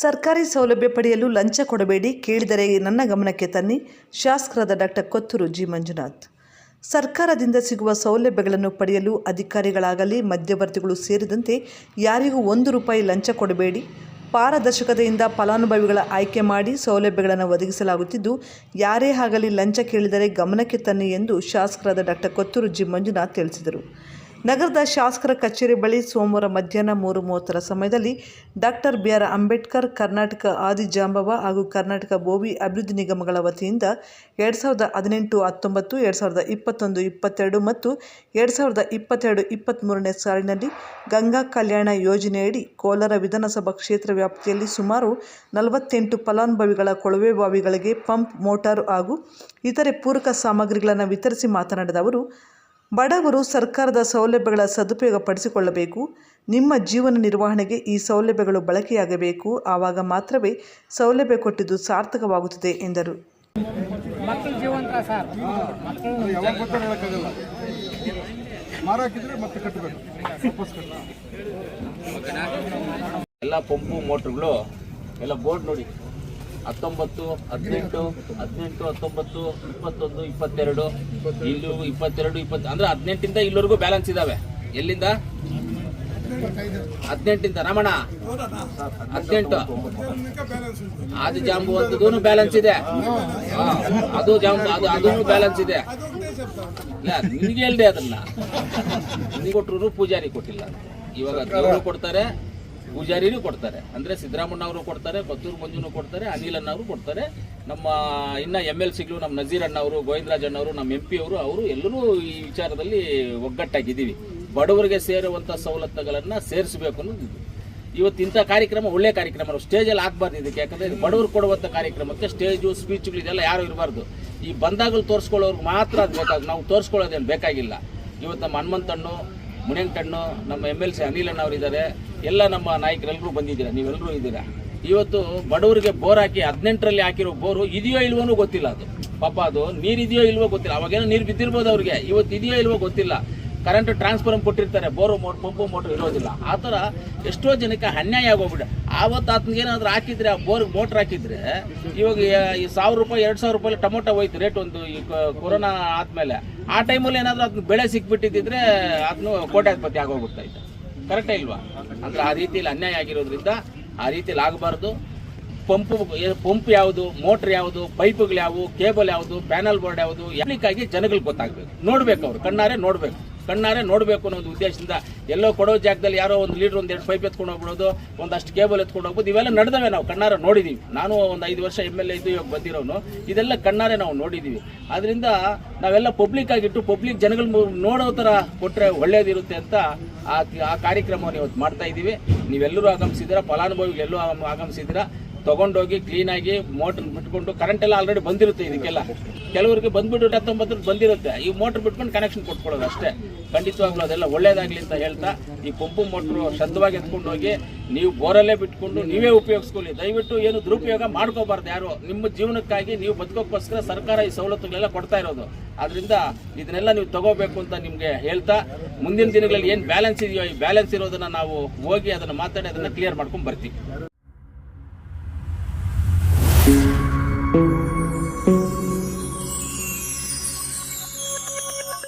ಸರ್ಕಾರಿ ಸೌಲಭ್ಯ ಪಡೆಯಲು ಲಂಚ ಕೊಡಬೇಡಿ ಕೇಳಿದರೆ ನನ್ನ ಗಮನಕ್ಕೆ ತನ್ನಿ. ಶಾಸಕರಾದ ಡಾಕ್ಟರ್ ಕೊತ್ತೂರು ಜಿ. ಮಂಜುನಾಥ್. ಸರ್ಕಾರದಿಂದ ಸಿಗುವ ಸೌಲಭ್ಯಗಳನ್ನು ಪಡೆಯಲು ಅಧಿಕಾರಿಗಳಾಗಲಿ ಮಧ್ಯವರ್ತಿಗಳು ಸೇರಿದಂತೆ ಯಾರಿಗೂ ಒಂದು ರೂಪಾಯಿ ಲಂಚ ಕೊಡಬೇಡಿ. ಪಾರದರ್ಶಕತೆಯಿಂದ ಫಲಾನುಭವಿಗಳ ಆಯ್ಕೆ ಮಾಡಿ ಸೌಲಭ್ಯಗಳನ್ನು ಒದಗಿಸಲಾಗುತ್ತಿದ್ದು, ಯಾರೇ ಆಗಲಿ ಲಂಚ ಕೇಳಿದರೆ ಗಮನಕ್ಕೆ ತನ್ನಿ ಎಂದು ಶಾಸಕರಾದ ಡಾಕ್ಟರ್ ಕೊತ್ತೂರು ಜಿ. ಮಂಜುನಾಥ್ ತಿಳಿಸಿದರು. ನಗರದ ಶಾಸಕರ ಕಚೇರಿ ಬಳಿ ಸೋಮವಾರ ಮಧ್ಯಾಹ್ನ ಮೂರು ಮೂವತ್ತರ ಸಮಯದಲ್ಲಿ doctor B R Ambedkar, Karnataka Adijambava ಹಾಗೂ ಕರ್ನಾಟಕ ಬೋವಿ ಅಭಿವೃದ್ಧಿ ನಿಗಮಗಳ ವತಿಯಿಂದ ಎರಡು ಸಾವಿರದ ಹದಿನೆಂಟು ಹತ್ತೊಂಬತ್ತು, ಎರಡು ಸಾವಿರದ ಇಪ್ಪತ್ತೊಂದು, ಇಪ್ಪತ್ತೆರಡು ಮತ್ತು ಎರಡು ಸಾವಿರದ ಇಪ್ಪತ್ತೆರಡು, ಇಪ್ಪತ್ತ್ಮೂರನೇ ಸಾಲಿನಲ್ಲಿ ಗಂಗಾ ಕಲ್ಯಾಣ ಯೋಜನೆಯಡಿ ಕೋಲಾರ ವಿಧಾನಸಭಾ ಕ್ಷೇತ್ರ ವ್ಯಾಪ್ತಿಯಲ್ಲಿ ಸುಮಾರು ನಲವತ್ತೆಂಟು ಫಲಾನುಭವಿಗಳ ಕೊಳವೆ ಬಾವಿಗಳಿಗೆ ಪಂಪ್, ಮೋಟಾರು ಹಾಗೂ ಇತರೆ ಪೂರಕ ಸಾಮಗ್ರಿಗಳನ್ನು ವಿತರಿಸಿ ಮಾತನಾಡಿದ ಅವರು ಬಡವರು ಸರ್ಕಾರದ ಸೌಲಭ್ಯಗಳ ಸದುಪಯೋಗ ಪಡಿಸಿಕೊಳ್ಳಬೇಕು ನಿಮ್ಮ ಜೀವನ ನಿರ್ವಹಣೆಗೆ ಈ ಸೌಲಭ್ಯಗಳು ಬಳಕೆಯಾಗಬೇಕು. ಆವಾಗ ಮಾತ್ರವೇ ಸೌಲಭ್ಯ ಕೊಟ್ಟಿದ್ದು ಸಾರ್ಥಕವಾಗುತ್ತದೆ ಎಂದರು. ಎಲ್ಲ ಪಂಪು ಮೋಟ್ರುಗಳು ಎಲ್ಲ ಬೋರ್ಡ್ ನೋಡಿ. ಹತ್ತೊಂಬತ್ತು, ಹದಿನೆಂಟು ಹದಿನೆಂಟು, ಹತ್ತೊಂಬತ್ತು, ಇಪ್ಪತ್ತೊಂದು, ಇಪ್ಪತ್ತೆರಡು. ಇಲ್ಲೂ ಇಪ್ಪತ್ತೆರಡು, ಇಪ್ಪತ್ತು, ಅಂದ್ರೆ ಹದಿನೆಂಟಿಂದ ಇಲ್ಲಿವರೆಗೂ ಬ್ಯಾಲೆನ್ಸ್ ಇದಾವೆ. ಎಲ್ಲಿಂದ? ಹದಿನೆಂಟಿಂದ. ರಮಣ? ಹದಿನೆಂಟು. ಅದು ಜಾಂಬು ಅಂತದೂ ಬ್ಯಾಲೆನ್ಸ್ ಇದೆ ಅದು ಜಾಂಬು, ಅದು ಅದೂ ಬ್ಯಾಲೆನ್ಸ್ ಇದೆ. ಇಲ್ಲ, ನಿನ್ಗೆ ಹೇಳ್ದೆ ಅದನ್ನ. ನಿನ್ಗೆ ಕೊಟ್ಟರು ಪೂಜಾರಿ ಕೊಟ್ಟಿಲ್ಲ. ಇವಾಗ ದೇವರು ಕೊಡ್ತಾರೆ. ಪೂಜಾರಿನೂ ಕೊಡ್ತಾರೆ. ಅಂದ್ರೆ ಸಿದ್ದರಾಮಣ್ಣ ಅವರು ಕೊಡ್ತಾರೆ ಬತ್ತೂರು ಮಂಜುನು ಕೊಡ್ತಾರೆ, ಅನಿಲ್ ಅಣ್ಣ ಅವರು ಕೊಡ್ತಾರೆ. ನಮ್ಮ ಇನ್ನ ಎಂ ಎಲ್ ಸಿಗಳು ನಮ್ಮ ನಜೀರ್ ಅಣ್ಣ ಅವರು ಗೋವಿಂದರಾಜ್ ಅಣ್ಣ ಅವರು ನಮ್ಮ ಎಂ ಪಿ ಅವರು ಅವರು ಎಲ್ಲರೂ ಈ ವಿಚಾರದಲ್ಲಿ ಒಗ್ಗಟ್ಟಾಗಿದ್ದೀವಿ. ಬಡವರಿಗೆ ಸೇರುವಂತ ಸವಲತ್ತುಗಳನ್ನ ಸೇರಿಸಬೇಕು ಅನ್ನೋದು. ಇವತ್ತು ಇಂಥ ಕಾರ್ಯಕ್ರಮ ಒಳ್ಳೆ ಕಾರ್ಯಕ್ರಮ ಸ್ಟೇಜಲ್ಲಿ ಹಾಕ್ಬಾರ್ದು ಇದಕ್ಕೆ. ಯಾಕಂದ್ರೆ ಬಡವರು ಕೊಡುವಂಥ ಕಾರ್ಯಕ್ರಮಕ್ಕೆ ಸ್ಟೇಜು, ಸ್ಪೀಚ್ಗಳು ಇದೆಲ್ಲ ಯಾರು ಇರಬಾರ್ದು. ಈ ಬಂದಾಗಲು ತೋರಿಸ್ಕೊಳ್ಳೋರ್ಗೆ ಮಾತ್ರ ಅದು ಬೇಕಾಗ ನಾವು ತೋರಿಸ್ಕೊಳ್ಳೋದೇನು ಬೇಕಾಗಿಲ್ಲ. ಇವತ್ತು ನಮ್ಮ ಹನುಮಂತಣ್ಣು ಮುನಿಯಂಕಣ್ಣು ನಮ್ಮ ಎಂ ಎಲ್ ಸಿ ಅನಿಲ್ ಅಣ್ಣ ಅವರಿದ್ದಾರೆ ಎಲ್ಲ ನಮ್ಮ ನಾಯಕರೆಲ್ಲರೂ ಬಂದಿದ್ದೀರಾ? ನೀವೆಲ್ಲರೂ ಇದ್ದೀರಾ? ಇವತ್ತು ಬಡವರಿಗೆ ಬೋರ್ ಹಾಕಿ ಹದಿನೆಂಟರಲ್ಲಿ ಹಾಕಿರೋ ಬೋರು ಇದೆಯೋ ಇಲ್ವೋ ಗೊತ್ತಿಲ್ಲ ಅದು. ಪಾಪ ಅದು ನೀರು ಇದೆಯೋ ಇಲ್ವೋ ಗೊತ್ತಿಲ್ಲ. ಅವಾಗೇನೋ ನೀರು ಬಿದ್ದಿರ್ಬೋದು ಅವ್ರಿಗೆ. ಇವತ್ತು ಇದೆಯೋ ಇಲ್ವೋ ಗೊತ್ತಿಲ್ಲ. ಕರೆಂಟ್ ಟ್ರಾನ್ಸ್ಫಾರ್ಮ್ ಕೊಟ್ಟಿರ್ತಾರೆ, ಬೋರು ಮೋ, ಪಂಪು ಮೋಟ್ರ್ ಇರೋದಿಲ್ಲ. ಆ ಥರ ಎಷ್ಟೋ ಜನಕ್ಕೆ ಅನ್ಯಾಯ ಆಗೋಗ್ಬಿಡ ಆವತ್ತು ಆತನಿಗೆ ಏನಾದ್ರು ಹಾಕಿದ್ರೆ, ಆ ಬೋರ್ ಮೋಟ್ರ್ ಹಾಕಿದ್ರೆ, ಇವಾಗ ಈ ಸಾವಿರ ರೂಪಾಯಿ, ಎರಡು ಸಾವಿರ ರೂಪಾಯಿ ಟೊಮೊಟೊ ಹೋಯ್ತು ರೇಟ್ ಒಂದು ಈ ಕೊರೋನಾ ಆದ್ಮೇಲೆ. ಆ ಟೈಮಲ್ಲಿ ಏನಾದರೂ ಅದನ್ನ ಬೆಳೆ ಸಿಕ್ಬಿಟ್ಟಿದ್ದಿದ್ರೆ ಅದನ್ನು ಕೋಟ್ಯಾಧಿಪತಿ ಆಗೋಗ್ಬಿಡ್ತಾ ಇತ್ತು ಕರೆಕ್ಟೇ ಇಲ್ವಾ? ಅಂದರೆ ಆ ರೀತಿಯಲ್ಲಿ ಅನ್ಯಾಯ ಆಗಿರೋದ್ರಿಂದ ಆ ರೀತಿಯಲ್ಲಿ ಆಗಬಾರ್ದು. ಪಂಪು ಪಂಪ್ ಯಾವುದು, ಮೋಟ್ರ್ ಯಾವುದು, ಪೈಪ್ಗಳು ಯಾವುವು ಕೇಬಲ್ ಯಾವುದು, ಪ್ಯಾನಲ್ ಬೋರ್ಡ್ ಯಾವುದು ಯಾಕಾಗಿ ಜನಗಳಿಗೆ ಗೊತ್ತಾಗಬೇಕು. ನೋಡ್ಬೇಕು ಅವ್ರು, ಕಣ್ಣಾರೆ ನೋಡ್ಬೇಕು. ಕಣ್ಣಾರೆ ನೋಡಬೇಕು ಅನ್ನೋ ಒಂದು ಉದ್ದೇಶದಿಂದ ಎಲ್ಲೋ ಕೊಡೋ ಜಾಗದಲ್ಲಿ ಯಾರೋ ಒಂದು ಲೀಡ್ರ್ ಒಂದು ಎರಡು ಪೈಪ್ ಎತ್ಕೊಂಡು ಹೋಗ್ಬಿಡೋದು, ಒಂದಷ್ಟು ಕೇಬಲ್ ಎತ್ಕೊಂಡು ಹೋಗ್ಬೋದು ಇವೆಲ್ಲ ನಡೆದವೆ ನಾವು, ಕಣ್ಣಾರೆ ನೋಡಿದ್ದೀವಿ ನಾನು ಒಂದು ಐದು ವರ್ಷ ಎಂ ಎಲ್ ಎ ಇದ್ದು ಇವಾಗ ಬಂದಿರೋನು, ಇದೆಲ್ಲ ಕಣ್ಣಾರೆ ನಾವು ನೋಡಿದ್ದೀವಿ ಆದ್ದರಿಂದ ನಾವೆಲ್ಲ ಪಬ್ಲಿಕ್ ಆಗಿಟ್ಟು ಪಬ್ಲಿಕ್ ಜನಗಳ ನೋಡೋ ಥರ ಕೊಟ್ಟರೆ ಒಳ್ಳೇದಿರುತ್ತೆ ಅಂತ ಆ ಕಾರ್ಯಕ್ರಮವನ್ನು ಇವತ್ತು ಮಾಡ್ತಾ ಇದ್ದೀವಿ ನೀವೆಲ್ಲರೂ ಆಗಮಿಸಿದ್ದೀರಾ, ಫಲಾನುಭವಿಗಳು ಎಲ್ಲರೂ ಆಗಮ್- ಆಗಮಿಸಿದ್ದೀರಾ ತಗೊಂಡೋಗಿ ಕ್ಲೀನಾಗಿ ಮೋಟರ್ ಬಿಟ್ಕೊಂಡು ಕರೆಂಟ್ ಎಲ್ಲ ಆಲ್ರೆಡಿ ಬಂದಿರುತ್ತೆ ಇದಕ್ಕೆಲ್ಲ. ಕೆಲವರಿಗೆ ಬಂದ್ಬಿಟ್ಟು ಹತ್ತೊಂಬತ್ತು ಬಂದಿರುತ್ತೆ. ಈ ಮೋಟರ್ ಬಿಟ್ಕೊಂಡು ಕನೆಕ್ಷನ್ ಕೊಟ್ಕೊಳ್ಳೋದು ಅಷ್ಟೇ. ಖಂಡಿತವಾಗ್ಲೂ ಅದೆಲ್ಲ ಒಳ್ಳೇದಾಗಲಿ ಅಂತ ಹೇಳ್ತಾ ಈ ಪಂಪು ಮೋಟ್ರು ಶ್ರದ್ಧವಾಗಿ ಎತ್ಕೊಂಡು ಹೋಗಿ ನೀವು ಬೋರಲ್ಲೇ ಬಿಟ್ಕೊಂಡು ನೀವೇ ಉಪಯೋಗಿಸ್ಕೊಳ್ಳಿ. ದಯವಿಟ್ಟು ಏನು ದುರುಪಯೋಗ ಮಾಡ್ಕೋಬಾರ್ದು ಯಾರು. ನಿಮ್ಮ ಜೀವನಕ್ಕಾಗಿ ನೀವು ಬದುಕೋಕ್ಕೋಸ್ಕರ ಸರ್ಕಾರ ಈ ಸವಲತ್ತುಗಳೆಲ್ಲ ಕೊಡ್ತಾ ಇರೋದು. ಅದರಿಂದ ಇದನ್ನೆಲ್ಲ ನೀವು ತಗೋಬೇಕು ಅಂತ ನಿಮಗೆ ಹೇಳ್ತಾ, ಮುಂದಿನ ದಿನಗಳಲ್ಲಿ ಏನು ಬ್ಯಾಲೆನ್ಸ್ ಇದೆಯೋ ಈ ಬ್ಯಾಲೆನ್ಸ್ ಇರೋದನ್ನು ನಾವು ಹೋಗಿ ಅದನ್ನು ಮಾತಾಡಿ, ಅದನ್ನು ಕ್ಲಿಯರ್ ಮಾಡ್ಕೊಂಡು ಬರ್ತೀವಿ.